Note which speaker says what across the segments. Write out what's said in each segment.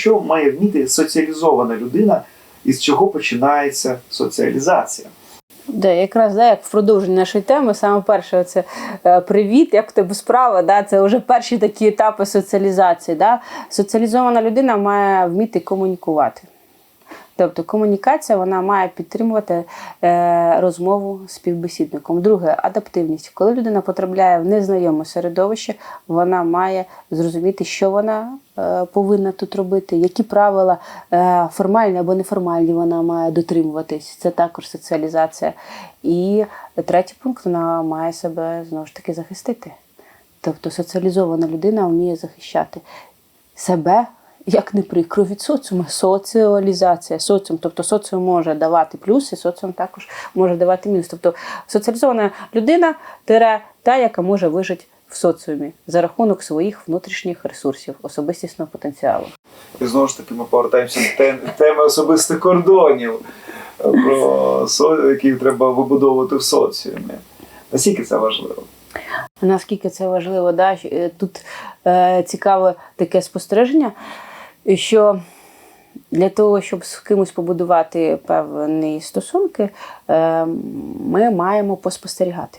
Speaker 1: що має вміти соціалізована людина, і з чого починається соціалізація?
Speaker 2: Да, якраз да, як в продовженні нашої теми, саме перше, це е, привіт, як в тебе справа, да, це вже перші такі етапи соціалізації. Да. Соціалізована людина має вміти комунікувати. Тобто комунікація вона має підтримувати е, розмову з співбесідником. Друге адаптивність. Коли людина потрапляє в незнайоме середовище, вона має зрозуміти, що вона е, повинна тут робити, які правила е, формальні або неформальні вона має дотримуватись. Це також соціалізація. І третій пункт вона має себе знову ж таки захистити. Тобто соціалізована людина вміє захищати себе. Як не прикро від соціуму, соціалізація, соціум. Тобто соціум може давати плюси, соціум також може давати мінус. Тобто соціалізована людина тире та, яка може вижити в соціумі за рахунок своїх внутрішніх ресурсів, особистісного потенціалу.
Speaker 1: І знову ж таки ми повертаємося до тем- теми особистих кордонів, про со- які треба вибудовувати в соціумі. Наскільки це важливо?
Speaker 2: Наскільки це важливо, да? е, тут е, цікаве таке спостереження, що для того, щоб з кимось побудувати певні стосунки, е, ми маємо поспостерігати,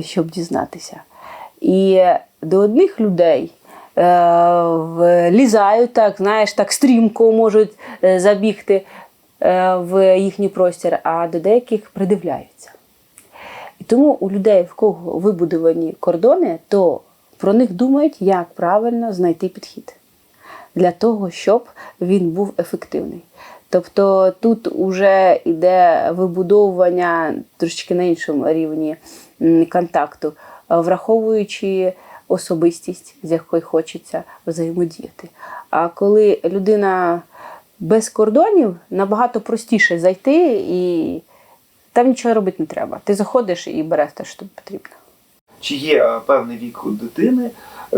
Speaker 2: щоб дізнатися. І до одних людей е, влізають так, знаєш, так стрімко можуть е, забігти в їхній простір, а до деяких придивляються. І тому у людей, в кого вибудовані кордони, то про них думають, як правильно знайти підхід для того, щоб він був ефективний. Тобто тут вже йде вибудовування трошки на іншому рівні контакту, враховуючи особистість, з якою хочеться взаємодіяти. А коли людина без кордонів, набагато простіше зайти і там нічого робити не треба. Ти заходиш і береш те, що тобі потрібно.
Speaker 1: Чи є е, певний вік у дитини, е,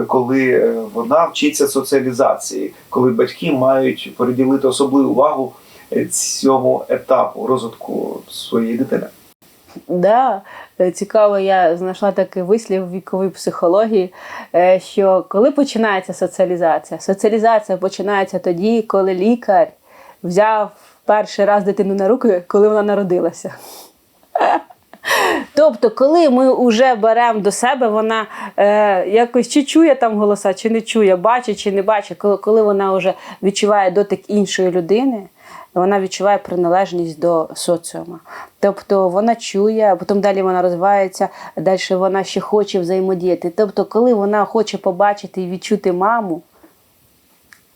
Speaker 1: коли е, вона вчиться соціалізації, коли батьки мають приділити особливу увагу е, цьому етапу розвитку своєї дитини?
Speaker 2: Да, е, цікаво, я знайшла такий вислів в віковій психології, що коли починається соціалізація? Соціалізація починається тоді, коли лікар взяв перший раз дитину на руки, коли вона народилася. Тобто, коли ми вже беремо до себе, вона е, якось чи чує там голоса, чи не чує, бачить чи не бачить, коли, коли вона вже відчуває дотик іншої людини, вона відчуває приналежність до соціуму. Тобто вона чує, а потім далі вона розвивається, далі вона ще хоче взаємодіяти. Тобто, коли вона хоче побачити і відчути маму,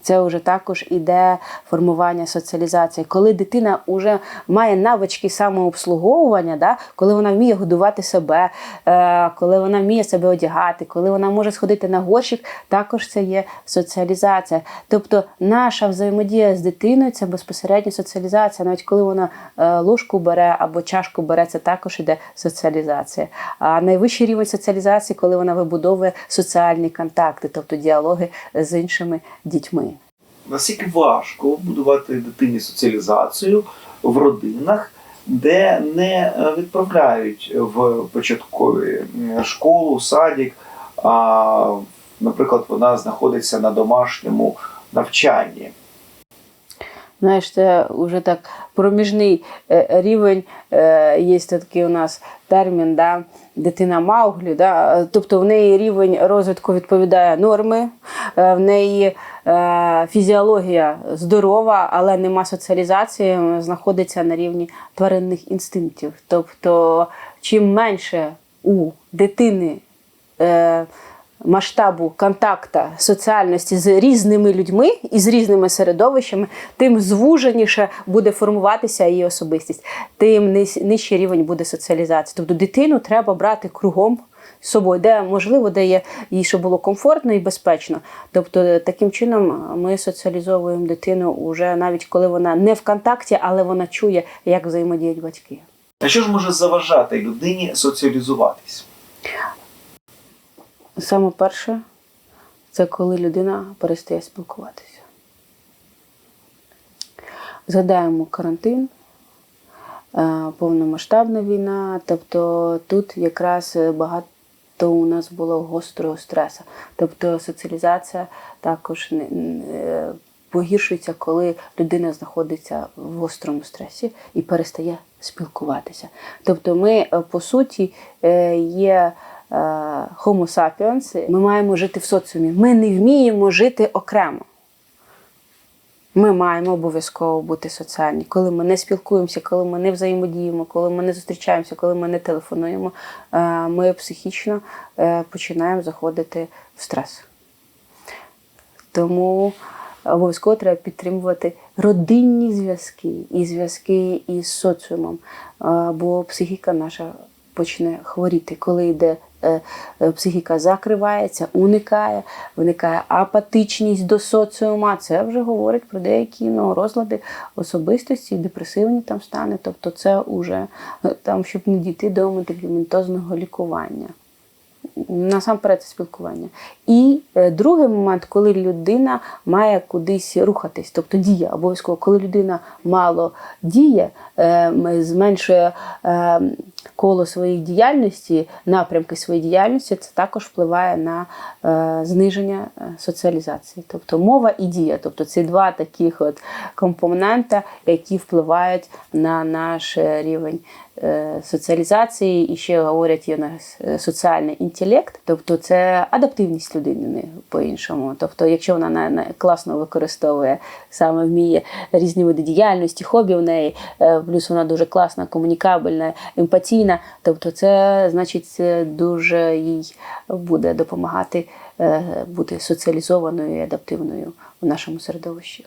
Speaker 2: це вже також іде формування соціалізації. Коли дитина вже має навички самообслуговування, да, коли вона вміє годувати себе, е, коли вона вміє себе одягати, коли вона може сходити на горщик, також це є соціалізація. Тобто наша взаємодія з дитиною це безпосередньо соціалізація. Навіть коли вона е, ложку бере або чашку бере, це також іде соціалізація. А найвищий рівень соціалізації, коли вона вибудовує соціальні контакти, тобто діалоги з іншими дітьми.
Speaker 1: Наскільки важко будувати дитині соціалізацію в родинах, де не е, відправляють в початкові школу, садик, а, наприклад, вона знаходиться на домашньому навчанні.
Speaker 2: Знаєш, це вже так проміжний е, рівень. е, Є такий у нас термін, да, дитина Мауглі. Да, тобто в неї рівень розвитку відповідає норми, е, в неї е, фізіологія здорова, але нема соціалізації, знаходиться на рівні тваринних інстинктів. Тобто, чим менше у дитини. Е, масштабу контакта соціальності з різними людьми і з різними середовищами, тим звуженіше буде формуватися її особистість, тим ниж- нижчий рівень буде соціалізації. Тобто дитину треба брати кругом. з Собою, де можливо, де є їй, щоб було комфортно і безпечно. Тобто, таким чином ми соціалізовуємо дитину уже навіть коли вона не в контакті, але вона чує, як взаємодіють батьки.
Speaker 1: А що ж може заважати людині соціалізуватись?
Speaker 2: Саме перше, це коли людина перестає спілкуватися. Згадаємо карантин, е, повномасштабна війна, тобто тут якраз багато то у нас було гострого стресу. Тобто соціалізація також не- погіршується, коли людина знаходиться в гострому стресі і перестає спілкуватися. Тобто, ми е, по суті е, є е, Homo sapiens, ми маємо жити в соціумі. Ми не вміємо жити окремо. Ми маємо обов'язково бути соціальні. Коли ми не спілкуємося, коли ми не взаємодіємо, коли ми не зустрічаємося, коли ми не телефонуємо, е, ми психічно е, починаємо заходити в стрес. Тому обов'язково треба підтримувати родинні зв'язки і зв'язки із соціумом, е, бо психіка наша почне хворіти, коли йде. е, е, Психіка закривається, уникає, виникає апатичність до соціума. Це вже говорить про деякі ну, розлади особистості, депресивні там стани. Тобто, це вже е, там, щоб не дійти до медикаментозного лікування. Насамперед це спілкування. І е, другий момент, коли людина має кудись рухатись, тобто дія обов'язково, коли людина мало діє, е, зменшує е, коло своєї діяльності, напрямки своєї діяльності, це також впливає на е, зниження е, соціалізації. Тобто мова і дія. Тобто це два таких от компонента, які впливають на наш рівень е, соціалізації, і ще говорять, є у нас е, соціальний інтелект, тобто це адаптивність людини по-іншому. Тобто, якщо вона на, на класно використовує, саме вміє різні види діяльності, хобі в неї, е, плюс вона дуже класна, комунікабельна, емпатійна, тобто це значить дуже їй буде допомагати е, бути соціалізованою і адаптивною в нашому середовищі.